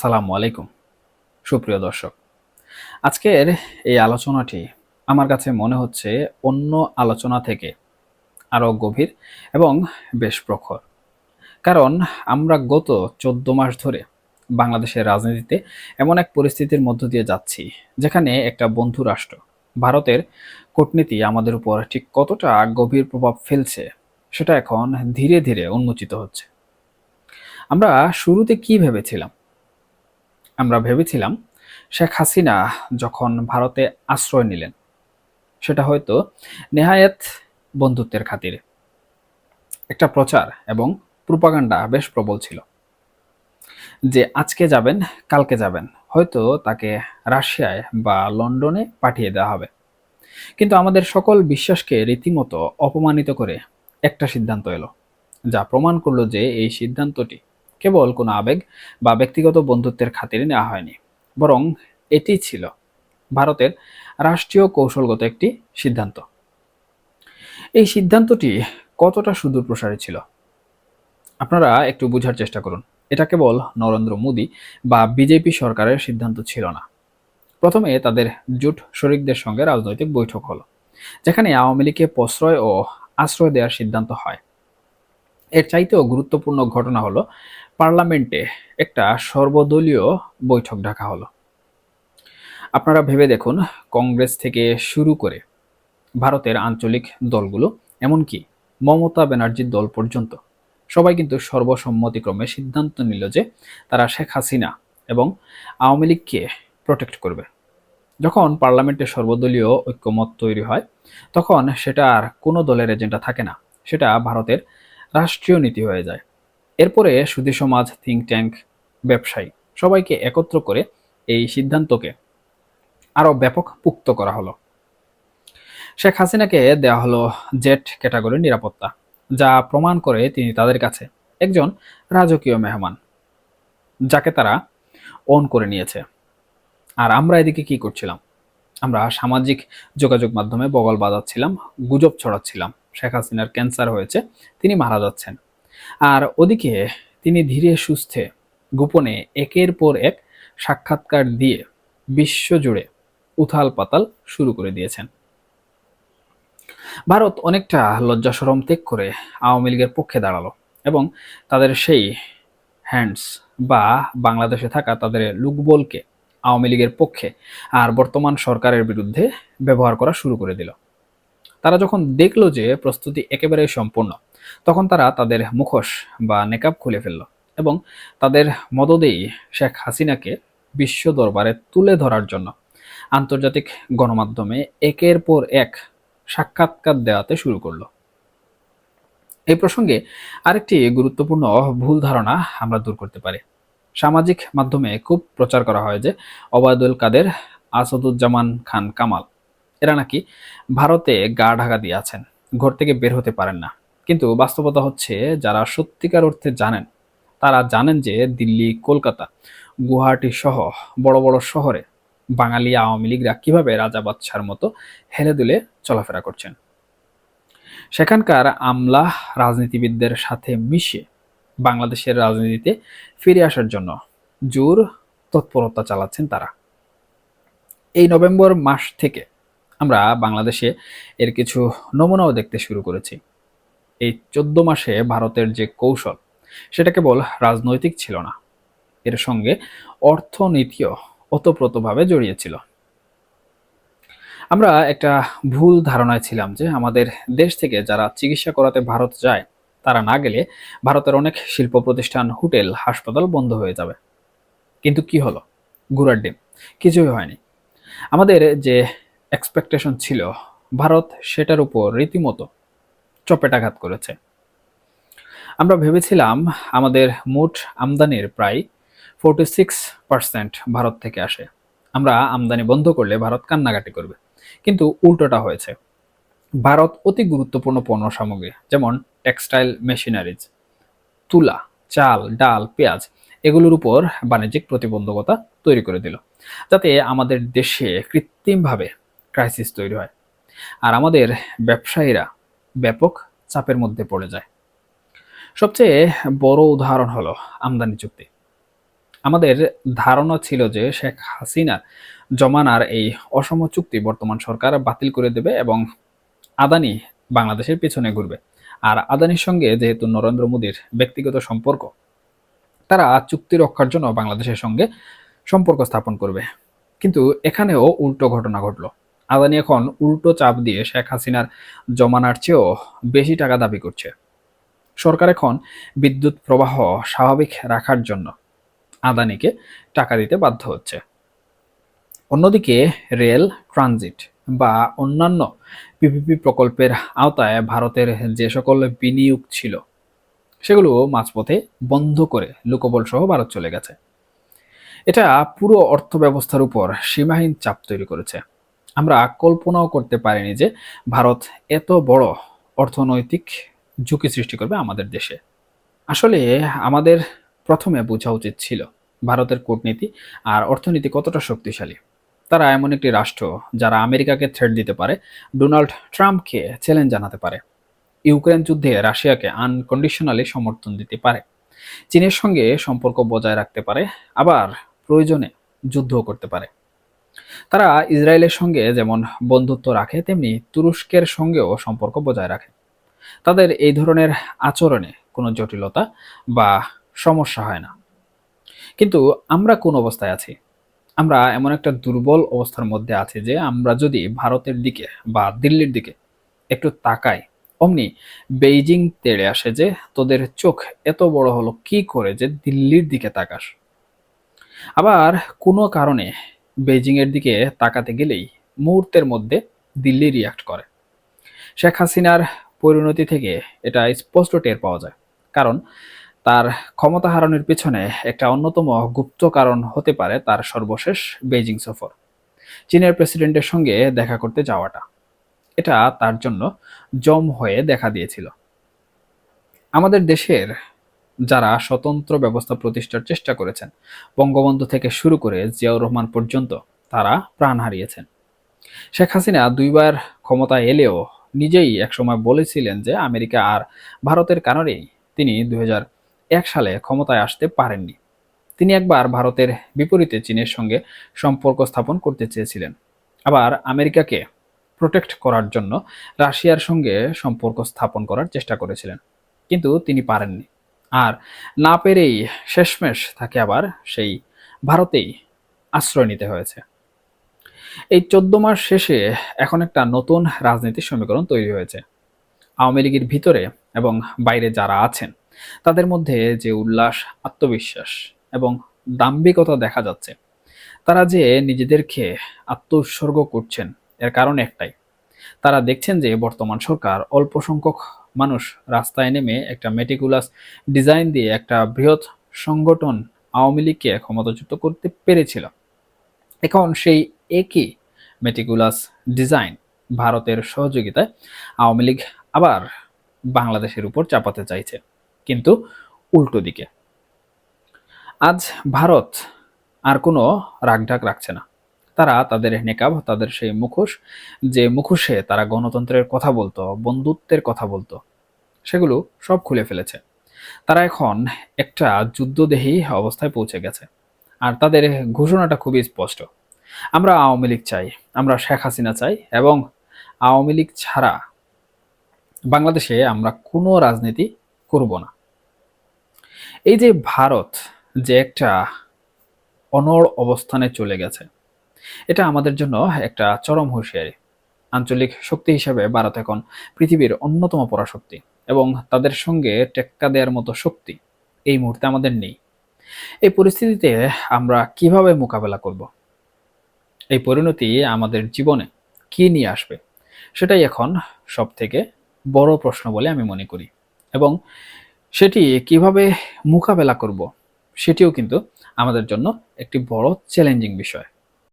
আসসালামু আলাইকুম। সুপ্রিয় দর্শক, আজকের এই আলোচনাটি আমার কাছে মনে হচ্ছে অন্য আলোচনা থেকে আরও গভীর এবং বেশ প্রখর। কারণ আমরা গত চোদ্দ মাস ধরে বাংলাদেশের রাজনীতিতে এমন এক পরিস্থিতির মধ্য দিয়ে যাচ্ছি, যেখানে একটা বন্ধু রাষ্ট্র, ভারতের কূটনীতি আমাদের উপর ঠিক কতটা গভীর প্রভাব ফেলছে, সেটা এখন ধীরে ধীরে উন্মোচিত হচ্ছে। আমরা শুরুতে কি ভেবেছিলাম? আমরা ভেবেছিলাম, শেখ হাসিনা যখন ভারতে আশ্রয় নিলেন, সেটা হয়তো নেহায়েত বন্ধুত্বের খাতিরে। একটা প্রচার এবং প্রুপাগান্ডা বেশ প্রবল ছিল। যে আজকে যাবেন, কালকে যাবেন, হয়তো তাকে রাশিয়ায় বা লন্ডনে পাঠিয়ে দেওয়া হবে। কিন্তু আমাদের সকল বিশ্বাসকে রীতিমতো অপমানিত করে একটা সিদ্ধান্ত এলো, যা প্রমাণ করল যে এই সিদ্ধান্তটি কেবল কোনো আবেগ বা ব্যক্তিগত বন্ধুত্বের খাতিরে নেওয়া হয়নি, বরং এটি ছিল ভারতের রাষ্ট্রীয় কৌশলগত একটি সিদ্ধান্ত। এই সিদ্ধান্তটি কতটা সুদূর প্রসারী ছিল? আপনারা একটু বুঝার চেষ্টা করুন। এটা কেবল নরেন্দ্র মোদী বা বিজেপি সরকারের সিদ্ধান্ত ছিল না। প্রথমে তাদের জোট শরিকদের সঙ্গে রাজনৈতিক বৈঠক হলো, যেখানে আওয়ামী লীগকে প্রশ্রয় ও আশ্রয় দেওয়ার সিদ্ধান্ত হয়। এর চাইতেও গুরুত্বপূর্ণ ঘটনা হলো, পার্লামেন্টে একটা সর্বদলীয় বৈঠক ডাকা হলো। আপনারা ভেবে দেখুন, কংগ্রেস থেকে শুরু করে ভারতের আঞ্চলিক দলগুলো, এমনকি মমতা ব্যানার্জির দল পর্যন্ত, সবাই কিন্তু সর্বসম্মতিক্রমে সিদ্ধান্ত নিল যে তারা শেখ হাসিনা এবং আওয়ামী লীগকে প্রোটেক্ট করবে। যখন পার্লামেন্টে সর্বদলীয় ঐক্যমত তৈরি হয়, তখন সেটা আর কোনো দলের এজেন্ডা থাকে না। সেটা ভারতের রাষ্ট্রীয় নীতি হয়ে যায়। এরপরে সুধী সমাজ থিঙ্ক ট্যাঙ্ক ব্যবসায়ী সবাইকে একত্র করে এই সিদ্ধান্তকে আরও ব্যাপক পুক্ত করা হলো। শেখ হাসিনাকে দেওয়া হলো জেট ক্যাটাগরির নিরাপত্তা, যা প্রমাণ করে তিনি তাদের কাছে একজন রাজকীয় মেহমান, যাকে তারা অন করে নিয়েছে। আর আমরা এদিকে কি করছিলাম? আমরা সামাজিক যোগাযোগ মাধ্যমে বগল বাজাচ্ছিলাম, গুজব ছড়াচ্ছিলাম। শেখ হাসিনার ক্যান্সার হয়েছে, তিনি মারা যাচ্ছেন। আর ওদিকে তিনি ধীরে সুস্থে গোপনে একের পর এক সাক্ষাৎকার দিয়ে বিশ্বজুড়ে উথাল পাতাল শুরু করে দিয়েছেন। ভারত অনেকটা লজ্জা সরম ত্যাগ করে আওয়ামী লীগের পক্ষে দাঁড়াল এবং তাদের সেই হ্যান্ডস বা বাংলাদেশে থাকা তাদের লুকবলকে আওয়ামী লীগের পক্ষে আর বর্তমান সরকারের বিরুদ্ধে ব্যবহার করা শুরু করে দিল। তারা যখন দেখল যে প্রস্তুতি একেবারে সম্পূর্ণ, তখন তারা তাদের মুখোশ বা নেকাব খুলে ফেলল এবং তাদের মদদেই শেখ হাসিনাকে বিশ্ব দরবারে তুলে ধরার জন্য আন্তর্জাতিক গণমাধ্যমে একের পর এক সাক্ষাৎকার দেওয়াতে শুরু করল। এই প্রসঙ্গে আরেকটি গুরুত্বপূর্ণ ভুল ধারণা আমরা দূর করতে পারি। সামাজিক মাধ্যমে খুব প্রচার করা হয় যে অবায়দুল কাদের, আসাদুজ্জামান খান কামাল এরা নাকি ভারতে গা ঢাকা দিয়ে আছেন, ঘর থেকে বের হতে পারেন না। কিন্তু বাস্তবতা হচ্ছে, যারা সত্যিকার অর্থে জানেন, তারা জানেন যে দিল্লি, কলকাতা, গুয়াহাটি সহ বড় বড় শহরে বাঙালি আওয়ামী লীগরা কীভাবে রাজা বাদশার মতো হেলে দুলে চলাফেরা করছেন। সেখানকার আমলা রাজনীতিবিদদের সাথে মিশে বাংলাদেশের রাজনীতিতে ফিরে আসার জন্য জোর তৎপরতা চালাচ্ছেন তারা। এই নভেম্বর মাস থেকে আমরা বাংলাদেশে এর কিছু নমুনাও দেখতে শুরু করেছি। এই চোদ্দ মাসে ভারতের যে কৌশল, সেটা কেবল রাজনৈতিক ছিল না, এর সঙ্গে অর্থনীতিও ওতপ্রোতভাবে জড়িয়েছিল। আমরা একটা ভুল ধারণায় ছিলাম যে আমাদের দেশ থেকে যারা চিকিৎসা করাতে ভারত যায়, তারা না গেলে ভারতের অনেক শিল্প প্রতিষ্ঠান, হোটেল, হাসপাতাল বন্ধ হয়ে যাবে। কিন্তু কি হলো? গুড়ার ডিম, কিছুই হয়নি। আমাদের যে এক্সপেকটেশন ছিল। ভারত সেটার উপর রীতিমতো চপেটাঘাত করেছে। আমরা ভেবেছিলাম আমাদের মোট আমদানির প্রায় ফোরটি সিক্স পার্সেন্ট ভারত থেকে আসে। আমরা আমদানি বন্ধ করলে ভারত কান্নাকাটি করবে। কিন্তু উল্টোটা হয়েছে। ভারত অতি গুরুত্বপূর্ণ পণ্য সামগ্রী, যেমন টেক্সটাইল মেশিনারিজ তুলা, চাল, ডাল, পেঁয়াজ, এগুলোর উপর বাণিজ্যিক প্রতিবন্ধকতা তৈরি করে দিল। যাতে আমাদের দেশে কৃত্রিমভাবে ক্রাইসিস তৈরি হয়। আর আমাদের ব্যবসায়ীরা ব্যাপক চাপের মধ্যে পড়ে যায়। সবচেয়ে বড় উদাহরণ হলো আমদানি চুক্তি। আমাদের ধারণা ছিল যে শেখ হাসিনা জমানার এই অসম চুক্তি বর্তমান সরকার বাতিল করে দেবে এবং আদানি বাংলাদেশের পেছনে ঘুরবে। আর আদানির সঙ্গে যেহেতু নরেন্দ্র মোদীর ব্যক্তিগত সম্পর্ক, তারা চুক্তি রক্ষার জন্য বাংলাদেশের সঙ্গে সম্পর্ক স্থাপন করবে। কিন্তু এখানেও উল্টো ঘটনা ঘটলো। আদানি এখন উল্টো চাপ দিয়ে শেখ হাসিনার জমানার চেয়েও বেশি টাকা দাবি করছে। সরকার এখন বিদ্যুৎ প্রবাহ স্বাভাবিক রাখার জন্য আদানিকে টাকা দিতে বাধ্য হচ্ছে। অন্যদিকে রেল, ট্রানজিট বা অন্যান্য পিপিপি প্রকল্পের আওতায় ভারতের যে সকল বিনিয়োগ ছিল, সেগুলো মাঝপথে বন্ধ করে লোকবল সহ ভারত চলে গেছে। এটা পুরো অর্থ ব্যবস্থার উপর সীমাহীন চাপ তৈরি করেছে। আমরা কল্পনাও করতে পারিনি যে ভারত এত বড় অর্থনৈতিক ঝুঁকি সৃষ্টি করবে আমাদের দেশে। আসলে আমাদের প্রথমে বোঝা উচিত ছিল ভারতের কূটনীতি আর অর্থনীতি কতটা শক্তিশালী। তারা এমন একটি রাষ্ট্র যারা আমেরিকাকে থ্রেট দিতে পারে, ডোনাল্ড ট্রাম্পকে চ্যালেঞ্জ জানাতে পারে, ইউক্রেন যুদ্ধে রাশিয়াকে আনকন্ডিশনালি সমর্থন দিতে পারে, চীনের সঙ্গে সম্পর্ক বজায় রাখতে পারে, আবার প্রয়োজনে যুদ্ধও করতে পারে। তারা ইসরায়েলের সঙ্গে যেমন বন্ধুত্ব রাখে, তেমনি তুরস্কের সঙ্গেও সম্পর্ক বজায় রাখে। তাদের এই ধরনের আচরণে কোনো জটিলতা বা সমস্যা হয় না। কিন্তু আমরা কোন অবস্থায় আছি? আমরা এমন একটা দুর্বল অবস্থার মধ্যে আছি যে আমরা যদি ভারতের দিকে বা দিল্লির দিকে একটু তাকাই, অমনি বেইজিং তেড়ে আসে যে তোদের চোখ এত বড় হলো, কি করে যে দিল্লির দিকে তাকাস? আবার কোনো কারণে বেইজিং এর দিকে তাকাতে গেলেই মুহূর্তের মধ্যে দিল্লি রিয়াক্ট করে। শেখ হাসিনার পরিণতি থেকে এটা স্পষ্ট টের পাওয়া যায়। কারণ তার ক্ষমতা হারানোর পিছনে একটা অন্যতম গুপ্ত কারণ হতে পারে তার সর্বশেষ বেইজিং সফর। চীনের প্রেসিডেন্টের সঙ্গে দেখা করতে যাওয়াটা। এটা তার জন্য জম হয়ে দেখা দিয়েছিল। আমাদের দেশের যারা স্বতন্ত্র ব্যবস্থা প্রতিষ্ঠার চেষ্টা করেছেন। বঙ্গবন্ধু থেকে শুরু করে জিয়াউর রহমান পর্যন্ত তারা প্রাণ হারিয়েছেন। শেখ হাসিনা দুইবার ক্ষমতায় এলেও নিজেই একসময় বলেছিলেন যে আমেরিকা আর ভারতের কারণেই তিনি এক সালে ক্ষমতায় আসতে পারেননি। তিনি একবার ভারতের বিপরীতে চীনের সঙ্গে সম্পর্ক স্থাপন করতে চেয়েছিলেন। আবার আমেরিকাকে প্রোটেক্ট করার জন্য রাশিয়ার সঙ্গে সম্পর্ক স্থাপন করার চেষ্টা করেছিলেন। কিন্তু তিনি পারেননি। আর না পেরেই শেষমেশ তাকে আবার সেই ভারতেই আশ্রয় নিতে হয়েছে। এই চোদ্দ মাস শেষে এখন একটা নতুন রাজনীতির সমীকরণ তৈরি হয়েছে। আওয়ামী লীগের ভিতরে এবং বাইরে যারা আছেন, তাদের মধ্যে যে উল্লাস, আত্মবিশ্বাস এবং দাম্ভিকতা দেখা যাচ্ছে, তারা যে নিজেদেরকে আত্ম উৎসর্গ করছেন, এর কারণ একটাই। তারা দেখছেন যে বর্তমান সরকার অল্প সংখ্যক মানুষ রাস্তায় নেমে একটা মেটিকুলাস ডিজাইন দিয়ে একটা বৃহৎ সংগঠন আওয়ামী লীগকে ক্ষমতাচ্যুত করতে পেরেছিল। এখন সেই একই মেটিকুলাস ডিজাইন ভারতের সহযোগিতায় আওয়ামী লীগ আবার বাংলাদেশের উপর চাপাতে চাইছে, কিন্তু উল্টো দিকে। আজ ভারত আর কোনো রাগঢাক রাখছে না। তারা তাদের নেকাব, তাদের সেই মুখোশ, যে মুখোশে তারা গণতন্ত্রের কথা বলতো, বন্ধুত্বের কথা বলতো, সেগুলো সব খুলে ফেলেছে। তারা এখন একটা যুদ্ধদেহী অবস্থায় পৌঁছে গেছে। আর তাদের ঘোষণাটা খুবই স্পষ্ট। আমরা আওয়ামী লীগ চাই, আমরা শেখ হাসিনা চাই, এবং আওয়ামী লীগ ছাড়া বাংলাদেশে আমরা কোনো রাজনীতি করব না। এই যে ভারত যে একটা অনড় অবস্থানে চলে গেছে এটা আমাদের জন্য একটা চরম হুঁশিয়ারি। আঞ্চলিক শক্তি হিসেবে ভারত এখন পৃথিবীর অন্যতম পরাশক্তি এবং তাদের সঙ্গে টেক্কা দেওয়ার মতো শক্তি এই মুহূর্তে আমাদের নেই। এই পরিস্থিতিতে আমরা কীভাবে মোকাবেলা করব? এই পরিণতি আমাদের জীবনে কি নিয়ে আসবে? সেটাই এখন সব থেকে বড় প্রশ্ন বলে আমি মনে করি এবং সেটি কীভাবে মোকাবেলা করব সেটিও কিন্তু আমাদের জন্য একটি বড় চ্যালেঞ্জিং বিষয়।